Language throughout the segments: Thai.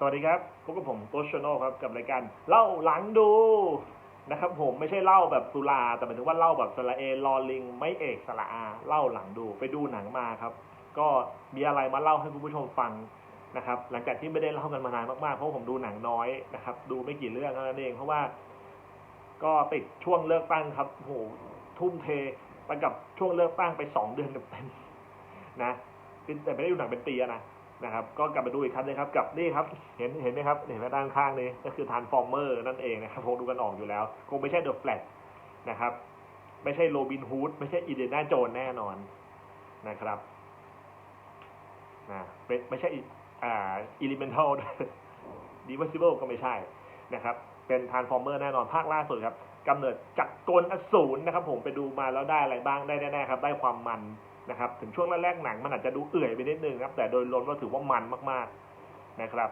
สวัสดีครับพบกับผมโตชโนครับกับรายการเล่าหลังดูนะครับผมไม่ใช่เล่าแบบสุราแต่หมายถึงว่าเล่าแบบสระเอลอลิง ไม่เอกสระอาเล่าหลังดู ไปดูหนังมาครับ ก็มีอะไรมาเล่าให้คุณผู้ชมฟังนะครับหลังจากที่ไม่ได้เล่ากันมานานมากๆเพราะผมดูหนังน้อยนะครับ ดูไม่กี่เรื่องเท่านั้นเอง เพราะว่า ก็ติดช่วงเลือกตั้งครับโหทุ่มเทไปกับช่วงเลือกตั้งไปสองเดือนเต็มๆนะแต่ไม่ได้ดูหนังเป็นปีนะ นะครับ ก็กลับมาดูอีกครั้งเลยครับกับนี่ครับ เห็นเห็นไหมครับ เห็นไหมด้านข้างนี้ก็คือทานฟอร์เมอร์นั่นเองนะครับคงดูกันออกอยู่แล้ว คงไม่ใช่เดอะแฟลตนะครับ ไม่ใช่โรบินฮูดไม่ใช่อีเดน่าโจนแน่นอนนะครับนะไม่ใช่อ่าอิลิเมนทัลดีเวอร์ซิเบิลก็ไม่ใช่นะครับ เป็นทานฟอร์เมอร์แน่นอนภาคล่าสุดครับกำเนิดจากกลอสูรนะครับ ผมไปดูมาแล้วได้อะไรบ้างได้แน่ๆครับ ได้ความมัน นะครับถึงช่วงแรกๆหนังมันอาจจะดูเอื่อยไปนิดนึงครับแต่โดยรวมก็ถือว่ามันมากๆนะครับ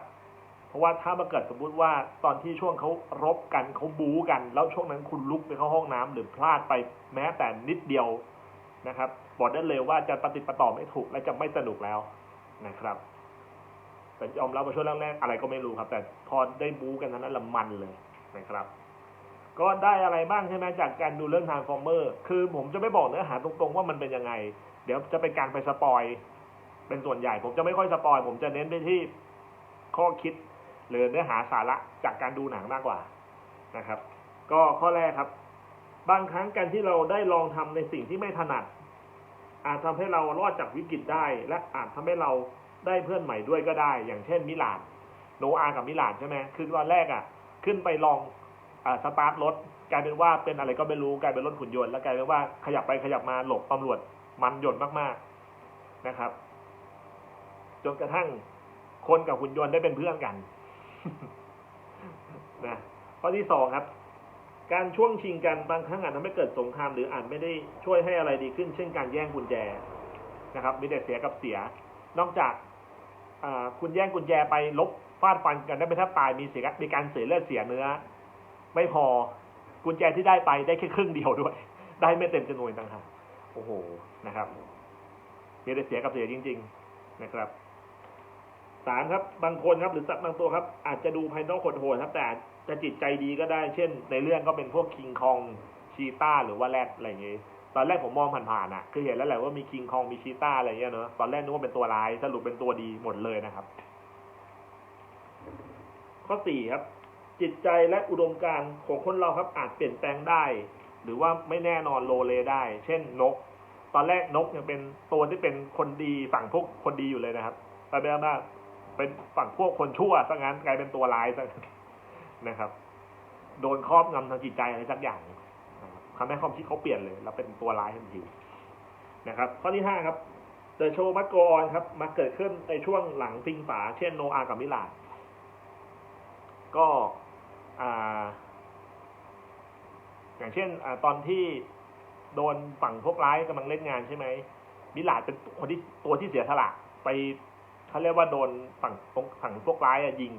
เพราะว่าถ้ามาเกิดสมมุติว่าตอนที่ช่วงเขารบกันเขาบู๊กัน แล้วช่วงนั้นคุณลุกไปเข้าห้องน้ำหรือพลาดไปแม้แต่นิดเดียวนะครับบอกได้เลยว่าจะปฏิปต่อไม่ถูกและจะไม่สนุกแล้วนะครับ แต่ยอมรับว่าช่วงแรกๆอะไรก็ไม่รู้ครับ แต่พอได้บู๊กันนั้นละมันเลยนะครับ ก็ได้อะไรบ้างใช่ไหมจากการดูเรื่องทางฟอร์เมอร์คือผมจะไม่บอกเนื้อหาตรงๆว่ามันเป็นยังไง เดี๋ยวจะเป็นการไปสปอยเป็นส่วนใหญ่ ผมจะไม่ค่อยสปอยผมจะเน้นไปที่ข้อคิด หรือเนื้อหาสาระจากการดูหนังมากกว่านะครับ ก็ข้อแรกครับ บางครั้งการที่เราได้ลองทำในสิ่งที่ไม่ถนัด อาจทำให้เรารอดจากวิกฤตได้ และอาจทำให้เราได้เพื่อนใหม่ด้วยก็ได้ อย่างเช่นมิลานโนอากับมิลานใช่ไหมคือตอนแรกอะ ขึ้นไปลอง สตาร์ทรถกลายเป็นว่าเป็นอะไรก็ไม่รู้กลายเป็นรถขุนยนต์แล้วกลายเป็นว่าขยับไปขยับมาหลบตำรวจมันหย่นมากๆนะครับ จนกระทั่งคนกับหุ่นยนต์ได้เป็นเพื่อนกันนะข้อที่สองครับ การช่วงชิงกันบางครั้งอาจทำให้เกิดสงครามหรืออาจไม่ได้ช่วยให้อะไรดีขึ้น เช่นการแย่งกุญแจนะครับ มีแต่เสียกับเสีย นอกจากคุณแย่งกุญแจไปลบฟาดฟันกันได้ไม่แทบตายมีเสียมีการเสียเลือดเสียเนื้อ ไม่พอกุญแจที่ได้ไปได้แค่ครึ่งเดียวด้วย ได้ไม่เต็มจำนวนต่างหากโอ้โหนะครับมีแต่เสียกับเสียจริง ๆนะครับสามครับบางคนครับ หรือสัตว์บางตัวครับ อาจจะดูภายนอกโหดๆครับ แต่จะจิตใจดีก็ได้ เช่น ในเรื่องก็เป็นพวกคิงคองชีต้าหรือว่าแรดอะไรอย่างเงี้ยตอนแรกผมมองผ่านๆอะ คือเห็นแล้วแหละว่ามีคิงคองมีชีต้าอะไรเงี้ยเนอะตอนแรกนึกว่าเป็นตัวร้ายสรุปเป็นตัวดีหมดเลยนะครับ ข้อสี่ครับ จิตใจและอุดมการณ์ของคนเราครับอาจเปลี่ยนแปลงได้ หรือว่าไม่แน่นอนโลเลได้ เช่นนก ตอนแรกนกยังเป็นตัวที่เป็นคนดีฝั่งพวกคนดีอยู่เลยนะครับไปไปมาเป็นฝั่งพวกคนชั่วซะงั้นกลายเป็นตัวร้ายซะนะครับ โดนครอบงำทางจิตใจอะไรสักอย่างทำให้ความคิดเขาเปลี่ยนเลย แล้วเป็นตัวร้ายทันทีนะครับ ข้อที่ห้าครับเดอะโชว์มัตโกออนครับมาเกิดขึ้นในช่วงหลังพิงฝา เช่นโนอากับมิลาดก็ อย่างเช่นอตอนที่โดนฝั่งพวกร้ายกำลังเล่นงานใช่ไหมมิลาดเป็นคนที่ตัวที่เสียสละไปเขาเรียกว่าโดนฝั่งฝั่งพวกร้ายยิง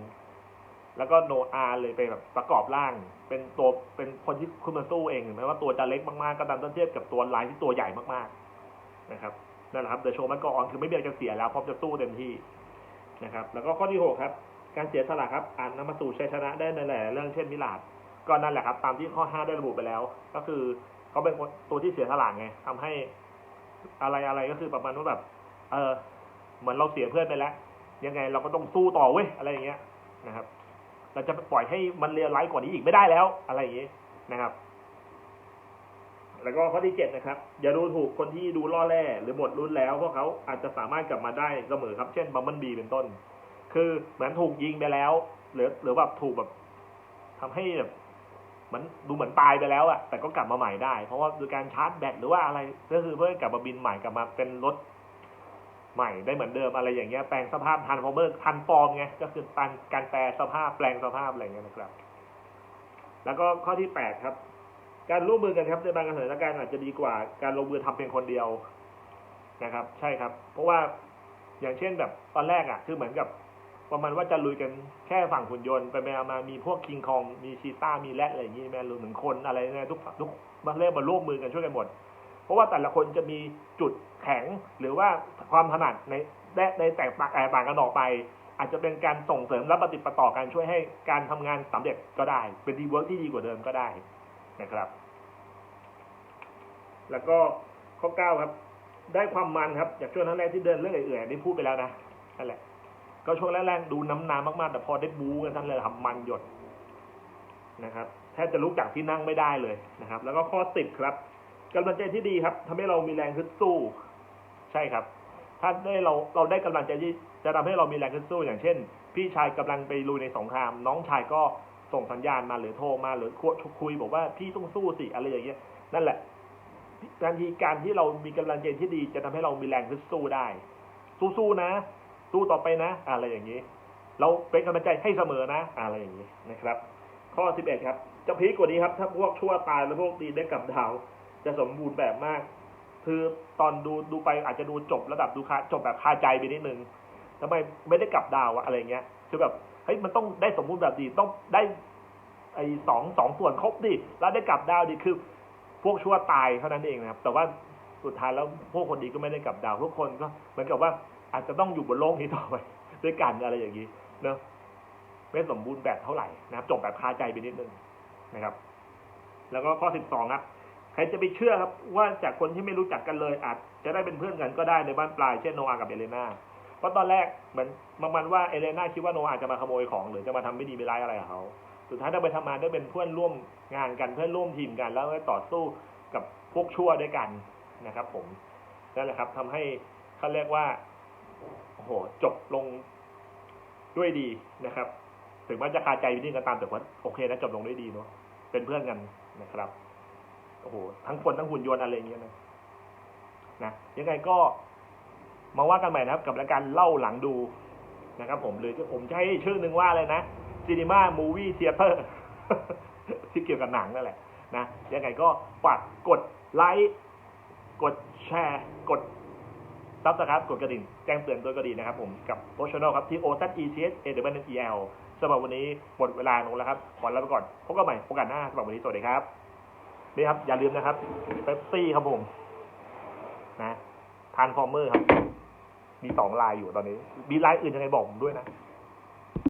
แล้วก็โนอาเลยไปแบบประกอบร่าง เป็นตัวเป็นคนที่คุณมาสู้เองเห็นไหมว่าตัวจะเล็กมากๆก็ตามต้นเทียบกับตัวร้ายที่ตัวใหญ่มากๆนะครับนั่นแหละครับเดอะโชว์มันก็ออนคือไม่เบียดจะเสียแล้วพร้อมจะสู้เต็มที่นะครับ แล้วก็ข้อที่หกครับ การเสียสละครับอ่านนำมาสู่ชัยชนะได้ในหลายเรื่องเช่นมิลาดก็นั่นแหละครับ ตามที่ข้อห้าได้ระบุไปแล้ว ก็คือเขาเป็นตัวที่เสียสละไงทำให้อะไรอะไรก็คือประมาณว่าแบบ เออเหมือนเราเสียเพื่อนไปแล้ว ยังไงเราก็ต้องสู้ต่อเว้ยอะไรอย่างเงี้ยนะครับ เราจะปล่อยให้มันเลวร้ายกว่านี้อีกไม่ได้แล้ว อะไรอย่างเงี้ยนะครับ แล้วก็ข้อที่เจ็ดนะครับ อย่าดูถูกคนที่ดูล่อแร่หรือหมดรุ่นแล้วเพราะเขาอาจจะสามารถกลับมาได้เสมอครับ เช่นบัมเบิลบีเป็นต้น คือเหมือนถูกยิงไปแล้ว หรือหรือแบบถูกแบบทำให้แบบมันดูเหมือนตายไปแล้วอะแต่ก็กลับมาใหม่ได้ เพราะว่าโดยการชาร์จแบตหรือว่าอะไรก็คือเพื่อกลับมาบินใหม่กลับมาเป็นรถใหม่ได้เหมือนเดิมอะไรอย่างเงี้ยแปลงสภาพทันฟอร์เมอร์ทันฟอร์มไงก็คือการการแปลสภาพแปลงสภาพอะไรเงี้ยนะครับ แล้วก็ข้อที่แปดครับ การร่วมมือกันครับในบางสถานการณ์อาจจะดีกว่าการลงมือทำเพียงคนเดียวนะครับ ใช่ครับ เพราะว่าอย่างเช่นแบบตอนแรกอะ คือเหมือนกับ ประมาณว่าจะลุยกันแค่ฝั่งหุ่นยนต์ไปไปมามีพวกคิงคอง มีชีต้ามีแรดอะไรอย่างงี้แม่รวมถึงคนอะไรเนี่ยทุกทุกมาเริ่มมาร่วมมือกันช่วยกันหมด เพราะว่าแต่ละคนจะมีจุดแข็งหรือว่าความถนัดในในแตกต่างกันออกไป อาจจะเป็นการส่งเสริมและปฏิประต่อการช่วยให้การทำงานสำเร็จก็ได้ เป็นดีเวิร์กที่ดีกว่าเดิมก็ได้นะครับ แล้วก็ข้อเก้าครับ ได้ความมันครับ จากช่วงแรกที่เดินเรื่องเอื่อยๆได้พูดไปแล้วนะนั่นแหละ ก็ช่วงแรกๆดูน้ำน้ำมากๆ แต่พอได้บู๊กันท่านเลยทำมันหยดนะครับแทบจะลุกจากที่นั่งไม่ได้เลยนะครับ แล้วก็ข้อสิบครับกำลังใจที่ดีครับทำให้เรามีแรงฮึดสู้ ใช่ครับ ถ้าได้เราเราได้กำลังใจที่จะทำให้เรามีแรงฮึดสู้ อย่างเช่น พี่ชายกำลังไปลุยในสงคราม น้องชายก็ส่งสัญญาณมาหรือโทรมาหรือคุยบอกว่าพี่ต้องสู้สิอะไรอย่างเงี้ยนั่นแหละการที่การที่เรามีกำลังใจที่ดี จะทำให้เรามีแรงฮึดสู้ได้ สู้ๆนะ สู้ต่อไปนะ อะไรอย่างนี้ เราเป็นกำลังใจให้เสมอนะ อะไรอย่างนี้นะครับ ข้อ11ครับจะพีกกว่านี้ครับ ถ้าพวกชั่วตายแล้วพวกดีได้กลับดาว จะสมบูรณ์แบบมาก คือตอนดูดูไปอาจจะดูจบระดับดูคาจบแบบคาใจไปนิดนึงทำไมไม่ได้กลับดาวอะอะไรเงี้ย คือแบบเฮ้ยมันต้องได้สมบูรณ์แบบดีต้องได้ไอ้สองสองส่วนครบดิแล้วได้กลับดาวดิคือ พวกชั่วตายเท่านั้นเองนะครับ แต่ว่าสุดท้ายแล้วพวกคนดีก็ไม่ได้กลับดาว ทุกคนก็เหมือนกับว่า อาจจะต้องอยู่บนโลกนี้ต่อไปด้วยกันอะไรอย่างนี้เนอะไม่สมบูรณ์แบบเท่าไหร่นะครับ จบแบบคาใจไปนิดนึงนะครับ แล้วก็ข้อสิบสองครับใครจะไปเชื่อครับ ว่าจากคนที่ไม่รู้จักกันเลย อาจจะได้เป็นเพื่อนกันก็ได้ในบ้านปลายเช่นโนอากับเอเลนาเพราะตอนแรกเหมือนประมาณว่าเอเลนาคิดว่าโนอาจะมาขโมยของหรือจะมาทำไม่ดีไม่ร้ายอะไรกับเขาสุดท้ายได้ไปทำงานได้เป็นเพื่อนร่วมงานกันเพื่อนร่วมทีมกัน แล้วก็ต่อสู้กับพวกชั่วด้วยกันนะครับ ผมนั่นแหละครับทำให้เขาเรียกว่า โอ้โห จบลงด้วยดีนะครับ ถึงแม้จะคาใจวินิจก็ตามแต่ว่าโอเคนะจบลงด้วยดีเนาะเป็นเพื่อนกันนะครับโอ้โหทั้งคนทั้งหุ่นยนต์อะไรอย่างเงี้ยนะนะยังไงก็มาว่ากันใหม่นะครับ กับรายการเล่าหลังดูนะครับผมหรือผมจะให้ชื่อหนึ่งว่าอะไรนะซีนีมามูวี่เทเตอร์ที่เกี่ยวกับหนังนั่นแหละนะยังไงก็ฝากกดไลค์กดแชร์ กด ซับสไครป์กดกระดิ่งแจ้งเตือนตัวก็ดีนะครับผมกับโอช n น l ครับที่ O Z E C H A W N E L สำหรับวันนี้หมดเวลาลงแล้วครับขอลาไปก่อนพบกันใหม่โอกาสหน้าสำหรับวันนี้สวัสดีครับนี่ครับอย่าลืมนะครับเป๊ปซี่ครับผมนะทานฟอร์เมอร์ครับ มีสองลายอยู่ตอนนี้ มีลายอื่นยังไงบอกผมด้วยนะ